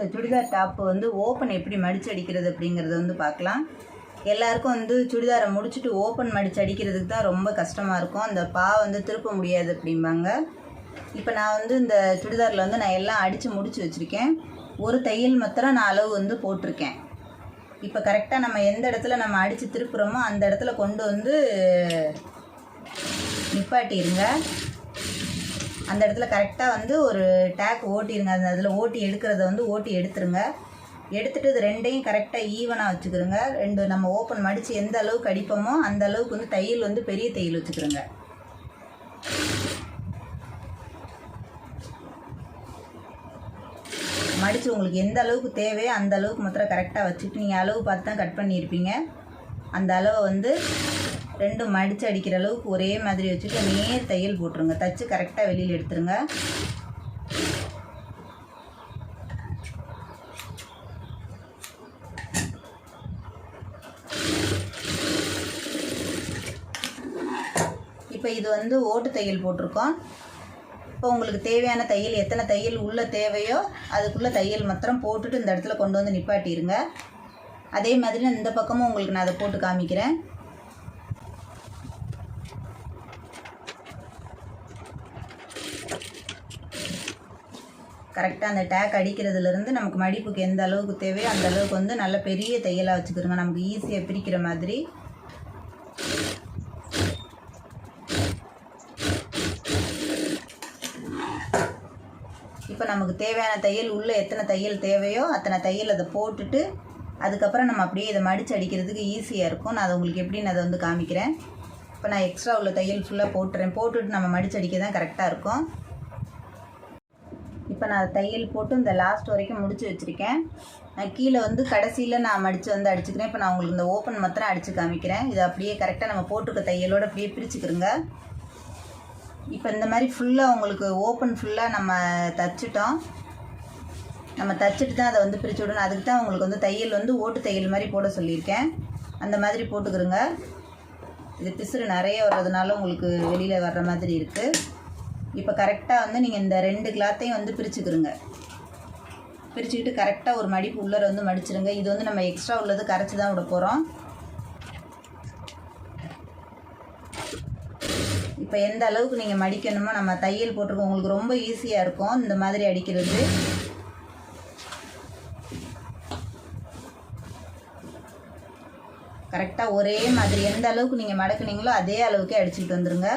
இந்த சுடிதார் டாப்பு வந்து ஓப்பன் எப்படி மடிச்சு அடிக்கிறது அப்படிங்கிறத வந்து பார்க்கலாம். எல்லாருக்கும் வந்து சுடிதாரை முடிச்சுட்டு ஓப்பன் மடிச்சு அடிக்கிறதுக்கு தான் ரொம்ப கஷ்டமாக இருக்கும். அந்த பா வந்து திருப்ப முடியாது அப்படிம்பாங்க. இப்போ நான் வந்து இந்த சுடிதாரில் வந்து நான் எல்லாம் அடித்து முடித்து வச்சுருக்கேன். ஒரு தையல் மாத்திரம் நான் அளவு வந்து போட்டிருக்கேன். இப்போ கரெக்டாக நம்ம எந்த இடத்துல நம்ம அடித்து திருப்புறோமோ அந்த இடத்துல கொண்டு வந்து நிப்பாட்டிடுங்க அந்த இடத்துல கரெக்டாக வந்து ஒரு டேக் ஓட்டிடுங்க அந்த இதில் ஓட்டி எடுக்கிறத வந்து ஓட்டி எடுத்துருங்க. எடுத்துட்டு இது ரெண்டையும் கரெக்டாக ஈவனாக வச்சுக்கிறோங்க ரெண்டு நம்ம ஓப்பன் மடித்து எந்த அளவுக்கு அடிப்போமோ அந்த அளவுக்கு வந்து தையல் வந்து பெரிய தையல் வச்சுக்கிறோங்க மடித்து உங்களுக்கு எந்த அளவுக்கு தேவையோ அந்த அளவுக்கு மாத்திரம் கரெக்டாக வச்சுட்டு நீங்கள் அளவு பார்த்து தான் கட் பண்ணியிருப்பீங்க. அந்த அளவை வந்து ரெண்டும் மடித்து அடிக்கிற அளவுக்கு ஒரே மாதிரி வச்சுட்டு நேர் தையல் போட்டுருங்க. தச்சு கரெக்டாக வெளியில் எடுத்துருங்க. இப்போ இது வந்து ஓட்டு தையல் போட்டிருக்கோம். இப்போ உங்களுக்கு தேவையான தையல் எத்தனை தையல் உள்ள தேவையோ அதுக்குள்ளே தையல் மாத்திரம் போட்டுட்டு இந்த இடத்துல கொண்டு வந்து நிப்பாட்டிடுங்க அதே மாதிரி இந்த பக்கமும் உங்களுக்கு நான் அதை போட்டு காமிக்கிறேன். கரெக்டாக அந்த டேக் அடிக்கிறதுலேருந்து நமக்கு மடிப்புக்கு எந்த அளவுக்கு தேவையோ அந்த அளவுக்கு வந்து நல்ல பெரிய தையலாக வச்சுக்கிறோங்க நமக்கு ஈஸியாக பிரிக்கிற மாதிரி. இப்போ நமக்கு தேவையான தையல் உள்ளே எத்தனை தையல் தேவையோ அத்தனை தையல் அதை போட்டுட்டு அதுக்கப்புறம் நம்ம அப்படியே இதை மடித்து அடிக்கிறதுக்கு ஈஸியாக இருக்கும். நான் அதை உங்களுக்கு எப்படின்னு அதை வந்து காமிக்கிறேன். இப்போ நான் எக்ஸ்ட்ரா உள்ள தையல் ஃபுல்லாக போட்டுறேன். போட்டுட்டு நம்ம மடித்து அடிக்க தான் கரெக்டாக இருக்கும். நான் தையல் போட்டு இந்த லாஸ்ட் வரைக்கும் முடிச்சு வச்சுருக்கேன். நான் கீழே வந்து கடைசியில் நான் மடித்து வந்து அடிச்சுக்கிறேன். இப்போ நான் உங்களுக்கு இந்த ஓப்பன் மாத்திரம் அடித்து காமிக்கிறேன். இதை அப்படியே கரெக்டாக நம்ம போட்டுக்க தையலோடு அப்படியே பிரிச்சுக்கிறோங்க இப்போ இந்த மாதிரி ஃபுல்லாக உங்களுக்கு ஓப்பன் ஃபுல்லாக நம்ம தச்சுட்டோம். நம்ம தச்சுட்டு தான் அதை வந்து பிரித்து விடணும். அதுக்கு தான் உங்களுக்கு வந்து தையல் வந்து ஓட்டு தையல் மாதிரி போட சொல்லியிருக்கேன். அந்த மாதிரி போட்டுக்கிறோங்க இது பிசுறு நிறைய வர்றதுனால உங்களுக்கு வெளியில் வர்ற மாதிரி இருக்குது இப்போ கரெக்டாக வந்து நீங்கள் இந்த ரெண்டு கிளாத்தையும் வந்து பிரிச்சுக்கிறோங்க பிரிச்சுக்கிட்டு கரெக்டாக ஒரு மடிப்பு உள்ளர வந்து மடிச்சிருங்க. இது வந்து நம்ம எக்ஸ்ட்ரா உள்ளது கரைச்சி தான் விட போகிறோம் இப்போ எந்த அளவுக்கு நீங்கள் மடிக்கணுமோ நம்ம தையல் போட்டிருக்கோம். உங்களுக்கு ரொம்ப ஈஸியாக இருக்கும் இந்த மாதிரி அடிக்கிறது. கரெக்டாக ஒரே மாதிரி எந்த அளவுக்கு நீங்கள் மடக்குனீங்களோ அதே அளவுக்கே அடிச்சுக்கிட்டு வந்துருங்க.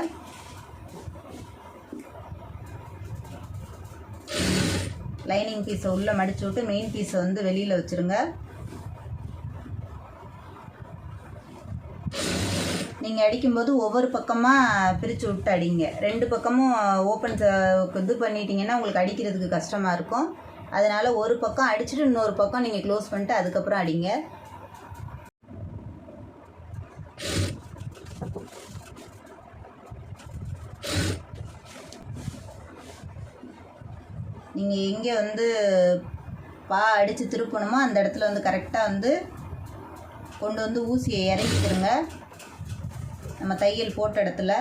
லைனிங் பீஸை உள்ளே மடித்து விட்டு மெயின் பீஸை வந்து வெளியில் வச்சுருங்க. நீங்கள் அடிக்கும்போது ஒவ்வொரு பக்கமாக பிரித்து விட்டு அடிங்க. ரெண்டு பக்கமும் ஓப்பன் இது பண்ணிட்டீங்கன்னா உங்களுக்கு அடிக்கிறதுக்கு கஷ்டமாக இருக்கும். அதனால் ஒரு பக்கம் அடிச்சுட்டு இன்னொரு பக்கம் நீங்கள் க்ளோஸ் பண்ணிட்டு அதுக்கப்புறம் அடிங்க. நீங்கள் எங்கே வந்து பா அடித்து திருப்பணுமோ அந்த இடத்துல வந்து கரெக்டாக வந்து கொண்டு வந்து ஊசியை இறக்கிக்கிறோங்க நம்ம தையல் போட்ட இடத்துல.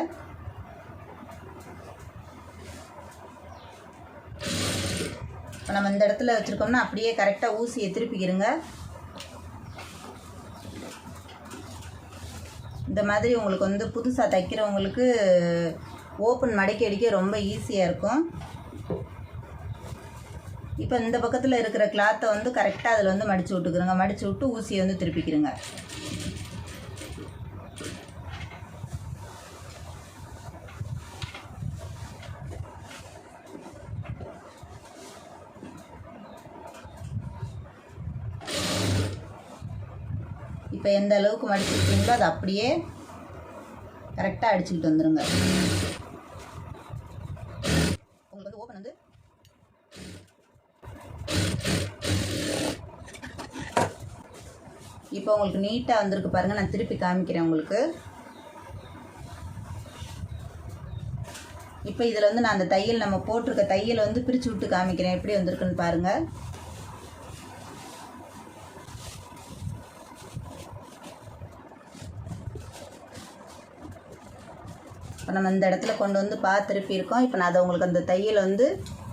இப்போ நம்ம இந்த இடத்துல வச்சுருக்கோம்னா அப்படியே கரெக்டாக ஊசியை திருப்பிக்கிறோங்க இந்த மாதிரி உங்களுக்கு வந்து புதுசாக தைக்கிறவங்களுக்கு ஓப்பன் மடக்கி அடிக்க ரொம்ப ஈஸியாக இருக்கும். இப்போ இந்த பக்கத்தில் இருக்கிற கிளாத்தை வந்து கரெக்டாக அதில் வந்து மடித்து விட்டுக்கிறோங்க. மடித்து விட்டு ஊசியை வந்து திருப்பிக்கிறோங்க. இப்போ எந்த அளவுக்கு மடிச்சுக்கிட்டீங்களோ அது அப்படியே கரெக்டாக அடிச்சுக்கிட்டு வந்துடுங்க உங்களுக்கு வந்து ஓப்பன் வந்து இப்போ உங்களுக்கு நீட்டாக வந்திருக்கு பாருங்கள் நான் திருப்பி காமிக்கிறேன் உங்களுக்கு. இப்போ இதில் வந்து நான் அந்த தையல் நம்ம போட்டிருக்க தையலை வந்து பிரித்து விட்டு காமிக்கிறேன். எப்படி வந்திருக்குன்னு பாருங்கள் இப்போ நம்ம இந்த இடத்துல கொண்டு வந்து பார்த்துருப்பி இருக்கோம் இப்போ நான் அதை உங்களுக்கு அந்த தையலை வந்து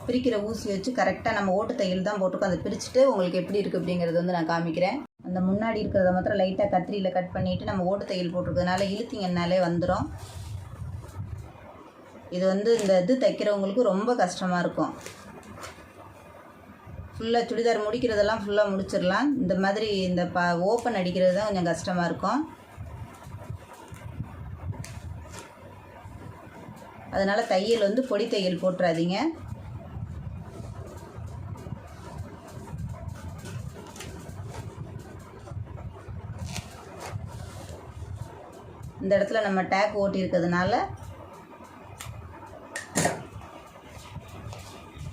பிரிக்கிற ஊசி வச்சு கரெக்டாக நம்ம ஓட்டு தையல் தான் போட்டிருக்கோம். அதை பிரிச்சுட்டு உங்களுக்கு எப்படி இருக்குது அப்படிங்கிறது வந்து நான் காமிக்கிறேன். அந்த முன்னாடி இருக்கிறத மாத்திரம் லைட்டாக கத்திரியில் கட் பண்ணிவிட்டு நம்ம ஓட்டு தையல் போட்டிருக்கிறதுனால இழுத்திங்கன்னாலே வந்துடும் இது வந்து இந்த இது தைக்கிறவங்களுக்கு ரொம்ப கஷ்டமாக இருக்கும். ஃபுல்லாக சுடிதார் முடிக்கிறதெல்லாம் ஃபுல்லாக முடிச்சிடலாம். இந்த மாதிரி இந்த ப ஓப்பன் அடிக்கிறது தான் கொஞ்சம் கஷ்டமாக இருக்கும். அதனால் தையல் வந்து பொடி தையல் போட்டுறாதீங்க. இந்த இடத்துல நம்ம டேக் ஓட்டி இருக்கிறதுனால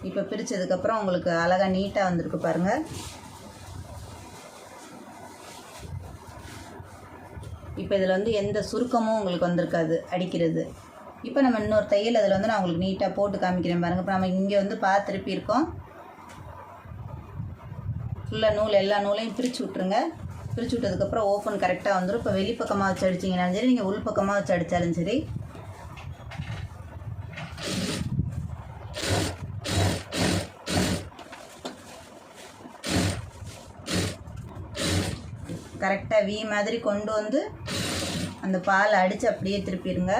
இப்போ பிரித்ததுக்கப்புறம் உங்களுக்கு அழகாக நீட்டாக வந்திருக்கு பாருங்கள் இப்போ இதில் வந்து எந்த சுருக்கமும் உங்களுக்கு வந்திருக்காது அடிக்கிறது. இப்போ நம்ம இன்னொரு தையல் அதில் வந்து நான் உங்களுக்கு நீட்டாக போட்டு காமிக்கிறேன் பாருங்கள் இப்போ நம்ம இங்கே வந்து பா திருப்பி இருக்கோம் ஃபுல்லாக நூல் எல்லா நூலையும் பிரித்து விட்ருங்க பிரித்து விட்டதுக்கப்புறம் ஓப்பன் கரெக்டாக வந்துடும் இப்போ வெளிப்பக்கமாக வச்சு அடிச்சிங்கனாலும் சரி நீங்கள் உள்பக்கமாக வச்சு அடித்தாலும் சரி. கரெக்டாக வி மாதிரி கொண்டு வந்து அந்த பால் அடித்து அப்படியே திருப்பிடுங்க.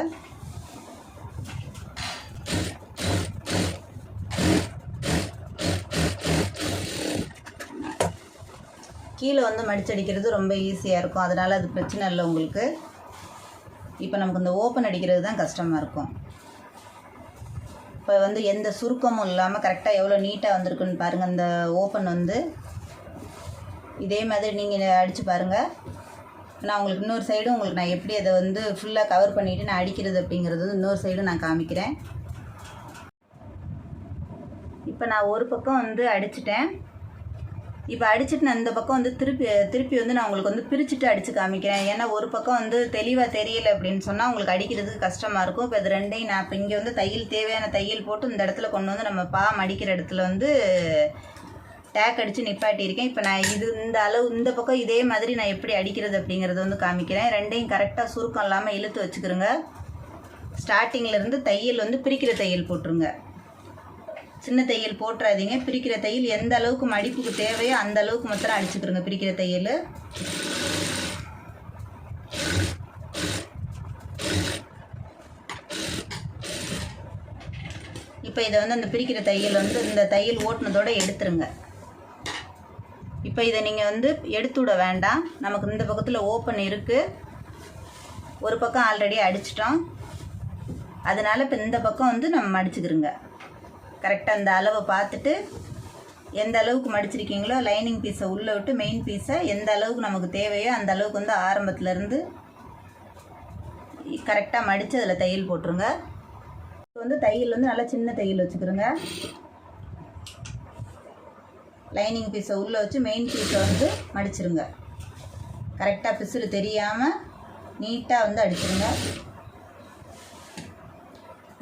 கீழே வந்து மடிச்சடிக்கிறது ரொம்ப ஈஸியாக இருக்கும். அதனால் அது பிரச்சனை இல்லை உங்களுக்கு. இப்போ நமக்கு இந்த ஓப்பன் அடிக்கிறது தான் கஷ்டமாக இருக்கும். இப்போ வந்து எந்த சுருக்கமும் இல்லாமல் கரெக்டாக எவ்வளோ நீட்டாக வந்திருக்குன்னு பாருங்கள் இந்த ஓப்பன் வந்து இதே மாதிரி நீங்கள் அடித்து பாருங்கள் நான் உங்களுக்கு இன்னொரு சைடும் உங்களுக்கு நான் எப்படி அதை வந்து ஃபுல்லாக கவர் பண்ணிவிட்டு நான் அடிக்கிறது அப்படிங்கிறது வந்து இன்னொரு சைடும் நான் காமிக்கிறேன். இப்போ நான் ஒரு பக்கம் வந்து அடிச்சிட்டேன். இப்போ அடிச்சுட்டு நான் இந்த பக்கம் வந்து திருப்பி திருப்பி வந்து நான் உங்களுக்கு வந்து பிரிச்சுட்டு அடித்து காமிக்கிறேன். ஏன்னா ஒரு பக்கம் வந்து தெளிவாக தெரியல அப்படின்னு சொன்னால் உங்களுக்கு அடிக்கிறதுக்கு கஷ்டமாக இருக்கும். இப்போ இது ரெண்டையும் நான் இப்போ இங்கே வந்து தையல் தேவையான தையல் போட்டு இந்த இடத்துல கொண்டு வந்து நம்ம பா மடிக்கிற இடத்துல வந்து டேக் அடித்து நிப்பாட்டியிருக்கேன். இப்போ நான் இது இந்த அளவு இந்த பக்கம் இதே மாதிரி நான் எப்படி அடிக்கிறது அப்படிங்கிறத வந்து காமிக்கிறேன். ரெண்டையும் கரெக்டாக சுருக்கம் இல்லாமல் இழுத்து வச்சுக்கிறோங்க ஸ்டார்டிங்கில் தையல் வந்து பிரிக்கிற தையல் போட்டுருங்க. சின்ன தையல் போட்டுறாதீங்க. பிரிக்கிற தையல் எந்த அளவுக்கு மடிப்புக்கு தேவையோ அந்த அளவுக்கு மாத்திரம் அடிச்சுக்கிறோங்க பிரிக்கிற தையல். இப்போ இதை வந்து அந்த பிரிக்கிற தையல் வந்து இந்த தையல் ஓட்டுனதோட எடுத்துருங்க. இப்போ இதை நீங்கள் வந்து எடுத்து விட வேண்டாம். நமக்கு இந்த பக்கத்தில் ஓப்பன் இருக்குது ஒரு பக்கம் ஆல்ரெடி அடிச்சிட்டோம். அதனால் இப்போ இந்த பக்கம் வந்து நம்ம மடிச்சுக்கிறோங்க கரெக்டாக அந்த அளவை பார்த்துட்டு எந்த அளவுக்கு மடிச்சிருக்கீங்களோ லைனிங் பீஸை உள்ளே விட்டு மெயின் பீஸை எந்த அளவுக்கு நமக்கு தேவையோ அந்த அளவுக்கு வந்து ஆரம்பத்துலேருந்து கரெக்டாக மடித்து அதில் தையல் போட்டுருங்க. இப்போ வந்து தையல் வந்து நல்லா சின்ன தையல் வச்சுக்கிறோங்க. லைனிங் பீஸை உள்ளே வச்சு மெயின் பீஸை வந்து மடிச்சிருங்க. கரெக்டாக பிசுறு தெரியாமல் நீட்டாக வந்து அடிச்சிருங்க.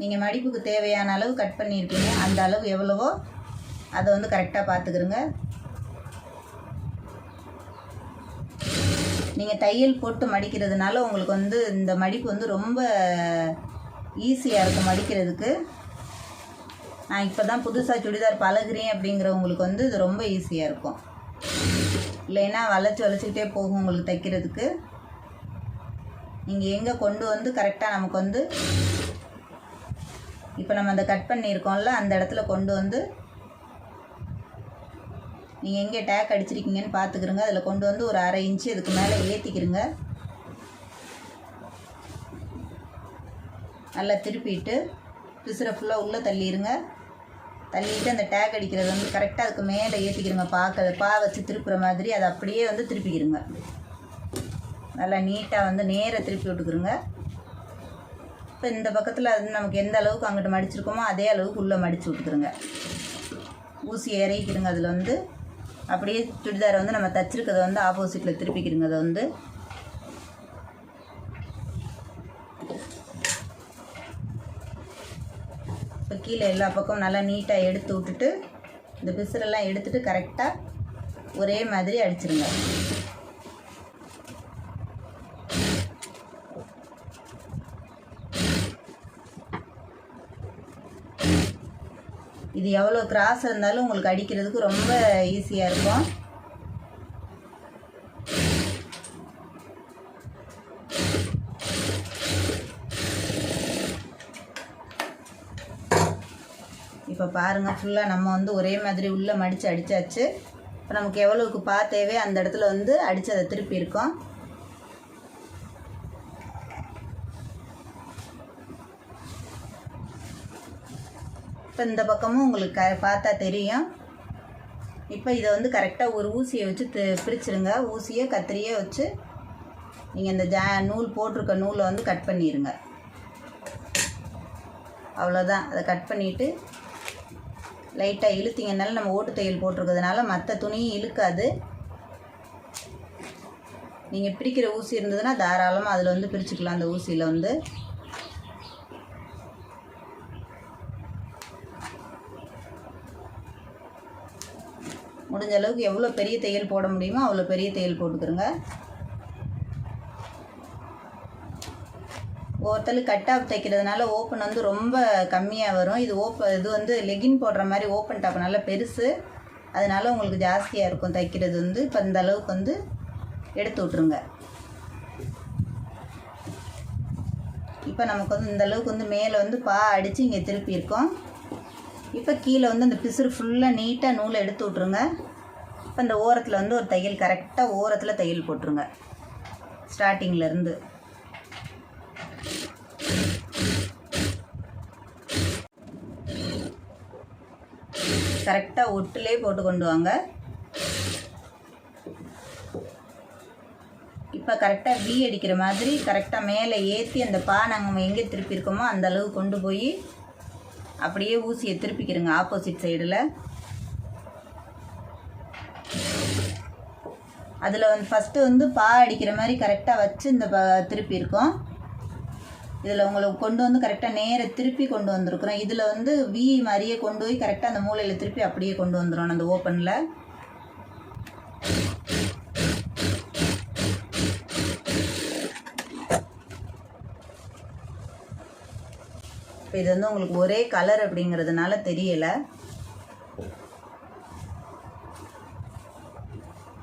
நீங்கள் மடிப்புக்கு தேவையான அளவு கட் பண்ணியிருக்கீங்க. அந்த அளவு எவ்வளவோ அதை வந்து கரெக்டாக பார்த்துக்கிறோங்க நீங்கள் தையல் போட்டு மடிக்கிறதுனால உங்களுக்கு வந்து இந்த மடிப்பு வந்து ரொம்ப ஈஸியாக இருக்கும் மடிக்கிறதுக்கு. நான் இப்போ தான் புதுசாக சுடிதார் பழகுறேன் அப்படிங்கிறவங்களுக்கு வந்து இது ரொம்ப ஈஸியாக இருக்கும். இல்லைன்னா வளைச்சி வளைச்சிக்கிட்டே போகும் உங்களுக்கு தைக்கிறதுக்கு. நீங்கள் எங்கே கொண்டு வந்து கரெக்டாக நமக்கு வந்து இப்போ நம்ம அந்த கட் பண்ணியிருக்கோம்ல அந்த இடத்துல கொண்டு வந்து நீங்கள் எங்கே டேக் அடிச்சிருக்கீங்கன்னு பார்த்துக்கிறங்க. அதில் கொண்டு வந்து ஒரு அரை இன்ச்சு அதுக்கு மேலே ஏற்றிக்கிறங்க நல்லா திருப்பிட்டு பிசுரை ஃபுல்லாக உள்ளே தள்ளிடுங்க தள்ளிட்டு அந்த டேக் அடிக்கிறது வந்து கரெக்டாக அதுக்கு மேலே ஏற்றிக்கிறங்க பார்க்க பா வச்சு திருப்புற மாதிரி அதை அப்படியே வந்து திருப்பிக்கிறங்க. நல்லா நீட்டாக வந்து நேராக திருப்பி விட்டுக்கிறோங்க. இப்போ இந்த பக்கத்தில் அது நமக்கு எந்த அளவுக்கு அங்கிட்டு மடிச்சிருக்கோமோ அதே அளவுக்கு உள்ளே மடித்து விட்டுக்கிறோங்க. ஊசி இறக்கிடுங்க அதில் வந்து. அப்படியே சுடிதாரை வந்து நம்ம தச்சிருக்கிறத வந்து ஆப்போசிட்டில் திருப்பிக்கிறோங்க அதை வந்து. இப்போ கீழே எல்லா பக்கமும் நல்லா நீட்டாக எடுத்து விட்டுட்டு இந்த பிசுரெல்லாம் எடுத்துகிட்டு கரெக்டாக ஒரே மாதிரி அடிச்சிருங்க. இது எவ்வளோ கிராஸ் இருந்தாலும் உங்களுக்கு அடிக்கிறதுக்கு ரொம்ப ஈஸியாக இருக்கும். இப்போ பாருங்கள் ஃபுல்லாக நம்ம வந்து ஒரே மாதிரி உள்ளே மடித்து அடித்தாச்சு இப்போ நமக்கு எவ்வளோக்கு பார்த்தேவே அந்த இடத்துல வந்து அடித்து அதை திருப்பி இருக்கோம். இப்போ இந்த பக்கமும் உங்களுக்கு க பார்த்தா தெரியும். இப்போ இதை வந்து கரெக்டாக ஒரு ஊசியை வச்சு தி- ஊசியை கத்திரியே வச்சு நீங்கள் இந்த ஜா நூல் போட்டிருக்க நூலை வந்து கட் பண்ணிடுங்க அவ்வளோதான் அதை கட் பண்ணிவிட்டு லைட்டாக இழுத்தீங்கனால நம்ம ஓட்டு தையல் போட்டிருக்கிறதுனால மற்ற துணியும் இழுக்காது. நீங்கள் பிரிக்கிற ஊசி இருந்ததுன்னா தாராளமாக அதில் வந்து பிரிச்சுக்கலாம் அந்த ஊசியில் வந்து. முடிஞ்ச அளவுக்கு எவ்வளோ பெரிய தையல் போட முடியுமோ அவ்வளோ பெரிய தையல் போட்டுக்கிறோங்க ஒருத்தர் கட் ஆஃப் தைக்கிறதுனால ஓப்பன் வந்து ரொம்ப கம்மியாக வரும். இது ஓப்ப இது வந்து லெகின் போடுற மாதிரி ஓப்பன் டாப் நல்லா பெருசு. அதனால உங்களுக்கு ஜாஸ்தியாக இருக்கும் தைக்கிறது வந்து. இப்போ இந்த அளவுக்கு வந்து எடுத்து விட்ருங்க இப்போ நமக்கு வந்து இந்த அளவுக்கு வந்து மேலே வந்து பா அடித்து இங்கே திருப்பி இருக்கோம். இப்போ கீழே வந்து அந்த பிசுறு ஃபுல்லாக நீட்டாக நூலை எடுத்து விட்ருங்க இப்போ இந்த ஓரத்தில் வந்து ஒரு தையல் கரெக்டாக ஓரத்தில் தையல் போட்டுருங்க. ஸ்டார்டிங்கிலிருந்து கரெக்டாக ஒட்டுலே போட்டு கொண்டு வாங்க. இப்போ கரெக்டாக வி அடிக்கிற மாதிரி கரெக்டாக மேலே ஏற்றி அந்த பா நாங்கள் எங்கே திருப்பியிருக்கோமோ அந்த அளவு கொண்டு போய் அப்படியே ஊசியை திருப்பிக்கிறேங்க. ஆப்போசிட் சைடில் அதில் வந்து ஃபஸ்ட்டு வந்து பா அடிக்கிற மாதிரி கரெக்டாக வச்சு இந்த ப திருப்பி இருக்கோம் இதில் உங்களுக்கு கொண்டு வந்து கரெக்டாக நேர திருப்பி கொண்டு வந்திருக்குறோம். இதில் வந்து வி மாதிரியே கொண்டு போய் கரெக்டாக அந்த மூலையில் திருப்பி அப்படியே கொண்டு வந்துடும் அந்த ஓப்பனில் இப்போ இது வந்து உங்களுக்கு ஒரே கலர் அப்படிங்கிறதுனால தெரியலை.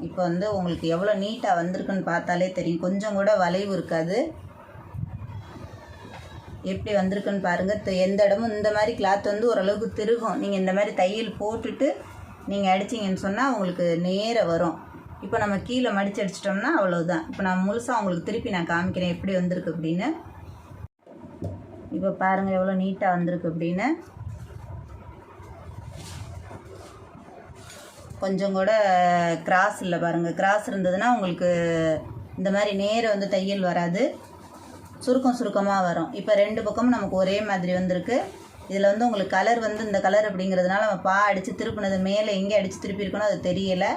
இப்போ வந்து உங்களுக்கு எவ்வளோ நீட்டாக வந்திருக்குன்னு பார்த்தாலே தெரியும். கொஞ்சம் கூட வளைவு இருக்காது. எப்படி வந்திருக்குன்னு பாருங்கள் எந்த இடமும் இந்த மாதிரி கிளாத் வந்து ஓரளவுக்கு திருகும். நீங்கள் இந்த மாதிரி தையல் போட்டுட்டு நீங்கள் அடிச்சிங்கன்னு சொன்னால் உங்களுக்கு நேர வரும். இப்போ நம்ம கீழே மடிச்சு அடிச்சிட்டோம்னா அவ்வளோதான் இப்போ நான் முழுசாக உங்களுக்கு திருப்பி நான் காமிக்கிறேன் எப்படி வந்திருக்கு அப்படின்னு. இப்போ பாருங்கள் எவ்வளோ நீட்டாக வந்திருக்கு அப்படின்னு. கொஞ்சம் கூட கிராஸ் இல்லை பாருங்கள் கிராஸ் இருந்ததுன்னா உங்களுக்கு இந்த மாதிரி நேர வந்து தையல் வராது. சுருக்கம் சுருக்கமாக வரும். இப்போ ரெண்டு பக்கமும் நமக்கு ஒரே மாதிரி வந்திருக்கு. இதில் வந்து உங்களுக்கு கலர் வந்து இந்த கலர் அப்படிங்கிறதுனால நம்ம பா அடித்து திருப்பினது மேலே எங்கே அடித்து திருப்பியிருக்கணும் அது தெரியலை.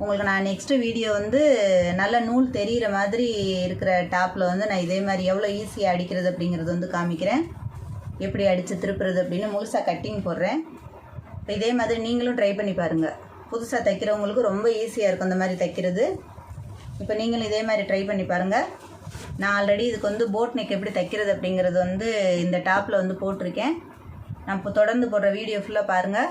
உங்களுக்கு நான் நெக்ஸ்ட்டு வீடியோ வந்து நல்ல நூல் தெரிகிற மாதிரி இருக்கிற டாப்பில் வந்து நான் இதே மாதிரி எவ்வளோ ஈஸியாக அடிக்கிறது அப்படிங்கிறது வந்து காமிக்கிறேன். எப்படி அடித்து திருப்புறது அப்படின்னு முழுசாக கட்டிங் போடுறேன். இப்போ இதே மாதிரி நீங்களும் ட்ரை பண்ணி பாருங்கள் புதுசாக தைக்கிறவங்களுக்கு ரொம்ப ஈஸியாக இருக்கும் இந்த மாதிரி தைக்கிறது. இப்போ நீங்களும் இதே மாதிரி ட்ரை பண்ணி பாருங்கள் நான் ஆல்ரெடி இதுக்கு வந்து போட் நெக் எப்படி தைக்கிறது அப்படிங்கிறது வந்து இந்த டாப்பில் வந்து போட்டிருக்கேன். நான் இப்போ தொடர்ந்து போடுற வீடியோ ஃபுல்லாக பாருங்கள்